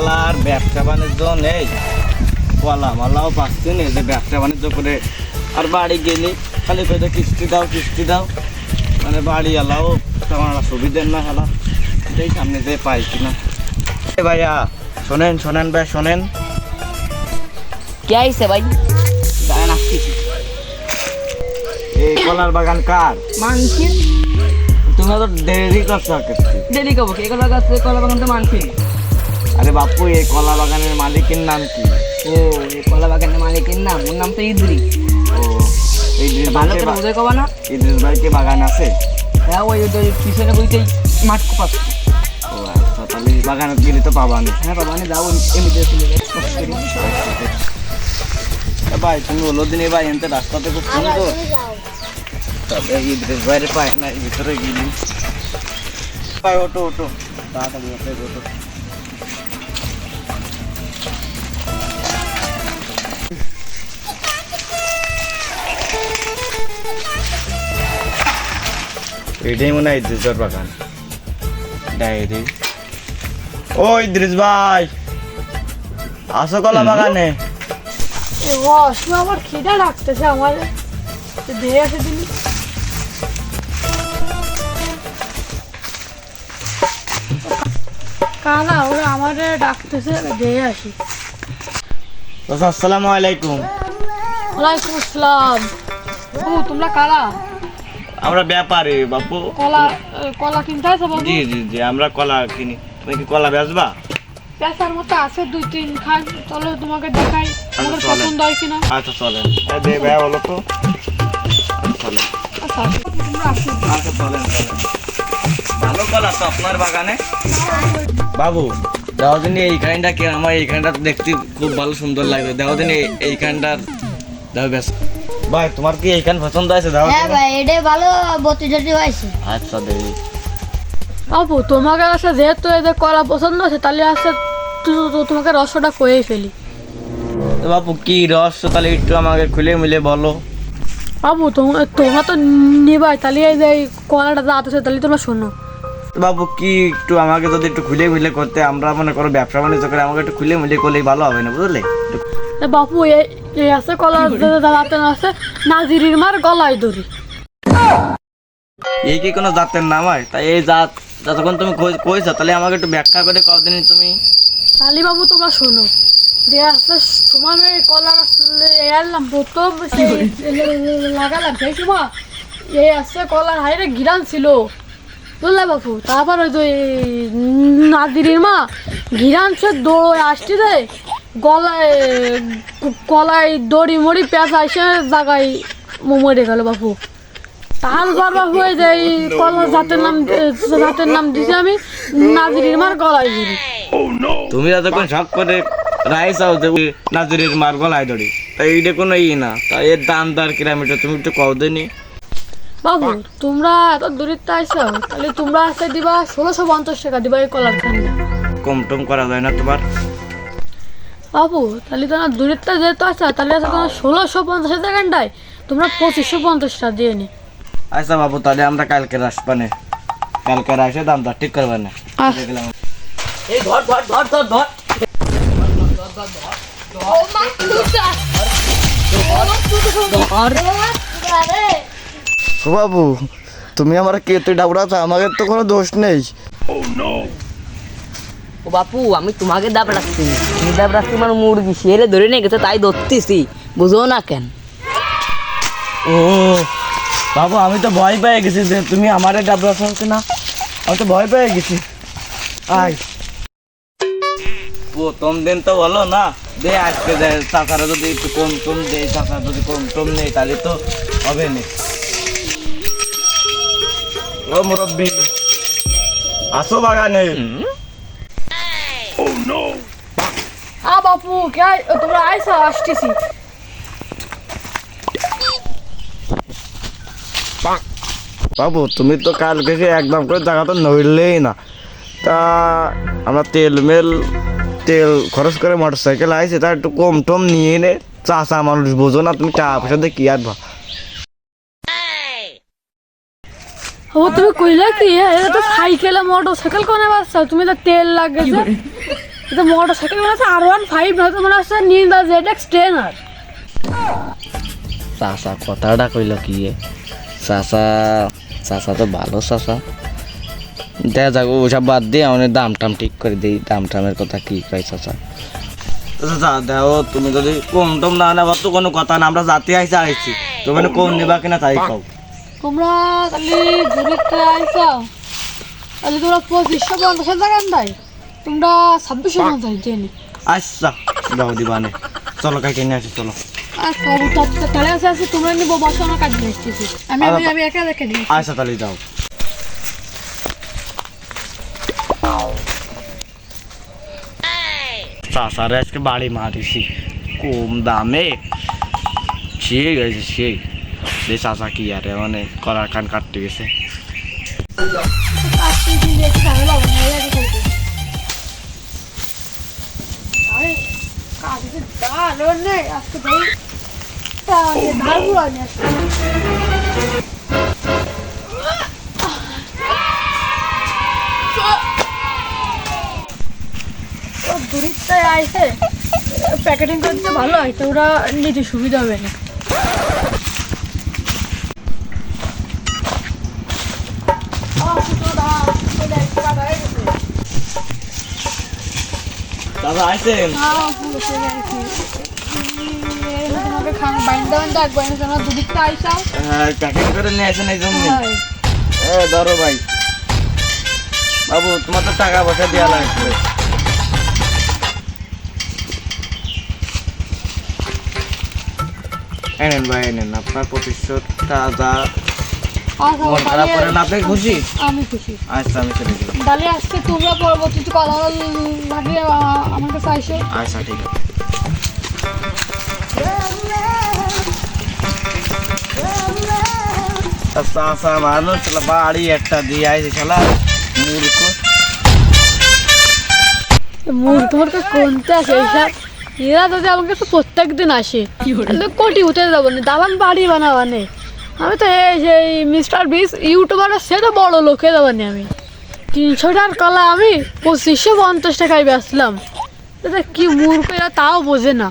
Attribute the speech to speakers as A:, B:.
A: শালার ব্যবসা বাণিজ্য নেই। কলা মালাও পাচ্ছি না যে ব্যবসা বাণিজ্য করে। আর বাড়ি গেলে খালি পেতে কিস্তি দাও কিস্তি দাও। মানে বাড়ি এলাও তেমন সুবিধের না হেলা। এটাই সামনে দিয়ে পাই কিনা। এ ভাইয়া শোনেন শোনেন ভাই শোনেন।
B: কে আইছে ভাই? দাঁড়ান আসতেছি
A: এই কলার বাগান কার?
B: মানছি।
A: তুমি তো দেরি করছ
B: দেরি কব কে? কলা গাছ কলা বাগান তো মানছি।
A: আরে বাপু এই কলা বাগানের মালিকের নাম কি?
B: ও এই কলা বাগানের মালিকের নাম? ওর নাম তো ইদ্রি।
A: ও এই ইদ্রিস
B: ভালো
A: ভাইকে
B: করে বুঝে কবা না।
A: ইদ্রিস ভাইকে বাগান আছে?
B: হ্যাঁ ওই ওই পিছনে বইতেই মাঠ কোপাস
A: ও আচ্ছা তাহলে বাগানে গেলে তো পাবা না।
B: হ্যাঁ বাবা মানে যাও এমনিতে চলে
A: এ ভাই তুমি বলো দিন ভাই এনতে রাস্তাতে খুব সুন্দর। তবে ইদ্রিস ভাইয়ের পায় না ভিতরে গেলি ভাই ওটো ওটো তাড়াতাড়ি ওটো এটাই মনে হয় ইদ্রিসের বাগান। ডায়েরি। ও ইদ্রিস ভাই আসো কলা বাগানে।
C: আমার খিদে লাগতেছে আমার। দিয়ে আসে দিলি। কালা ওরা আমার ডাকতেছে দিয়ে আসি
A: আসসালামু আলাইকুম।
C: ওয়ালাইকুম আসসালাম। ও তোমরা কালা
A: আমরা ব্যাপারী বাপু।
C: কলা কলা কিনতে আসো বাবু?
A: জি জি জি আমরা কলা কিনি। তুমি কি কলা বেচবা?
C: পেশার মতো আছে দুই তিন খান। চলো তোমাকে দেখাই আমাকে
A: চলেন।
C: পছন্দ হয় কিনা।
A: আচ্ছা চলেন। এই দে ভাই বলো তো। আচ্ছা, চলেন
C: আচ্ছা
A: আচ্ছা চলেন চলেন। ভালো কলা তো আপনার বাগানে। বাবু দাও দিন এই খানটা কি? আমার এই খানটা দেখতে খুব ভালো সুন্দর লাগবে। দাও দিন এই- এই খানটা দাও বেশ ভাই তোমার কি এইখান পছন্দ আছে দাও
D: হ্যাঁ ভাই এটা ভালো বত্রিশ জটি হয়েছে।
A: আচ্ছা দেই
C: বাবু তোমাকে কাছে যেহেতু এদের কলা পছন্দ আছে তাহলে আসছে তোমাকে রসটা কয়েই ফেলি।
A: তো বাপু কি রহস্য? তাহলে একটু আমাকে খুলে মিলে বলো।
C: বাবু তোমরা তোমরা তো নিবাই তাহলে এই যে কলাটা দাঁত আছে তাহলে তোমরা শোনো।
A: বাবু কি একটু আমাকে যদি একটু খুলে মিলে করতে আমরা মনে করো ব্যবসা বাণিজ্য করে আমাকে একটু খুলে মিলে করলেই ভালো হবে না বুঝলে?
C: বাপু এই আছে কলা দাঁতে আছে নাজিরির মার গলায় দড়ি।
A: এই কি কোনো জাতের নাম হয়? তাই এই জাত যতক্ষণ তুমি কই- কইছো তাহলে আমাকে একটু ব্যাখ্যা করে কদিন তুমি।
C: তাহলে বাবু তোমরা শোনো। কলা এলাম প্রথম লাগালাম সেই সময় এই আছে কলার হাইরে গিরান ছিল। বুঝলে বাপু? তারপর ওই যে নাদিরির মা গিরান সে দৌড়ে আসতে দেয় গলায় কলায় দড়ি মড়ি পেঁচা এসে জাগায় মরে গেল বাপু। তারপর বাপু ওই যে এই কলা জাতের নাম জাতের নাম দিছি আমি নাদিরির মার গলায় ধরি
A: তুমি যতক্ষণ শখ করে রাইসাও যে ওই নাজুরির মার গলায় দড়ি। তাই এইটা কোনো ই না তাই এর দাম দর কিলোমিটার তুমি একটু কও দিনি।
C: বাবু তোমরা এত দূরিত্ব আইসো তাহলে তোমরা আসতে দিবা ষোলোশো পঞ্চাশ টাকা দিবা এই কলার
A: কম টম করা যায় না তোমার।
C: বাবু তাহলে তোমার দূরেরটা যেহেতু আসো তাহলে আছে তোমার ষোলোশো পঞ্চাশ টাকাটায় তোমরা পঁচিশশো পঞ্চাশ টাকা দিয়ে নি।
A: আচ্ছা বাবু তাহলে আমরা কালকে আসবানে কালকে আসে দাম দর ঠিক করবে না।
B: এই ধর ধর ধর ধর ধর। ধর
A: বাবু তুমি আমার কেটে ডাবড়াছো আমাকে তো কোনো দোষ নেই।
B: ও বাপু আমি তোমাকে দাব রাখছি। তুমি দাব রাখছি মানে মুরগি সেরে ধরে নিয়ে গেছে তাই ধরতেছি। বুঝো না কেন?
A: ও বাবু আমি তো ভয় পেয়ে গেছি যে তুমি আমারে ডাবড়া চলছে না আমি তো ভয় পেয়ে গেছি। আয়। প্রথম দিন তো বলো না। দে আজকে দে চাচারা যদি একটু কম টম দেয় চাচা যদি কম টম নেই তাহলে তো হবে না। ও মুরব্বী আসো বাগানে।
C: আ বাপু কে তোমরা আইসো আসতেছি।
A: বাবু তুমি তো কালকে একদম করে জায়গা তো নইলেই না। তা আমরা তেল মেল তেল খরচ করে মোটর সাইকেল আইছে তা একটু কম টম নিয়ে নে। চাষা মানুষ বোঝো না তুমি টাকা পয়সা দিয়ে কি আর ভা
C: ও তুমি কইলা কি এটা তো সাইকেলে মোটর সাইকেল কোনে বাসছো তুমি তো তেল লাগেছে এটা মোটর সাইকেল মনে হচ্ছে আর ওয়ান ফাইভ নয়তো মনে হচ্ছে নিন্দা জেড এক্স টেন আর
A: চাচা কথাটা কইল কি এ? চাচা চাচা তো ভালো চাচা। দেখা যাক ওসব বাদ দিয়ে আমাদের দাম টাম ঠিক করে দিই। দাম টামের কথা কি কয় চাচা? চাচা দেখো তুমি যদি কম টম না নেবার তো কোনো কথা না। আমরা জাতি আইসা আইছি। তুমি কম নিবা কিনা তাই কও।
C: তোমরা খালি দূরত্বে আইসা। তাহলে তোমরা পঁচিশশো পঞ্চাশের জায়গায় নাই তোমরা ছাব্বিশশো পঞ্চাশ জেনে
A: আচ্ছা দাও দিবানে চলো কাইকে নিয়ে আসি চলো।
C: তাহলে আছে আছে তোমরা নিবো বসো আমার কাজ নিয়ে আসতেছি আমি আমি আমি একা একা নিই
A: আচ্ছা তাহলে যাও। চাষারে আজকে বাড়ি মারিছি কম দামে। ছিয়ে গেছে সেই যে চাষা কি আরে মানে কলার কান কাটতে গেছে।
C: আরে কাজে দাঁড়ো নেই আজকে ভাই প্যাকেটিং করতে ভালো হয়, তো ওরা নিতে সুবিধা হবে না
A: আইসেন
C: তোমাকে খান বাইন্দা বাইন্দা এক বাইন্দা তোমার দুদিকটা আইসাও
A: হ্যাঁ প্যাকেট করে নিয়ে আসেন এই জন্য
C: হয়
A: এ ধরো ভাই। বাবু তোমার তো টাকা পয়সা দেওয়া লাগবে। এনেন ভাই এনেন আপনার প্রতিশোধটা যা মন খারাপ করেন আপনি খুশি?
C: আমি খুশি।
A: আচ্ছা আমি চলে গেলাম।
C: তাহলে আজকে তোমরা পরবর্তীতে কথা লাগিয়ে আমার কাছে আইসো
A: আচ্ছা ঠিক আছে। আচ্ছা আচ্ছা ভালো বাড়ি একটা দিয়ে আইছে শালা। মূর্খ।
C: মুর কোনটা আছে? এইসব এরা যদি আমার কাছে প্রত্যেক দিন আসে কোটি উঠে যাব না। দালান বাড়ি বানাবা নে আমি তো এই সেই মিস্টার বিস ইউটিউবার সে তো বড় লোকে দেবানি আমি। তিনশো টাকার কলা আমি পঁচিশশো পঞ্চাশ টাকায় বেচলাম। এটা কি মূর্খ এরা তাও বোঝে না।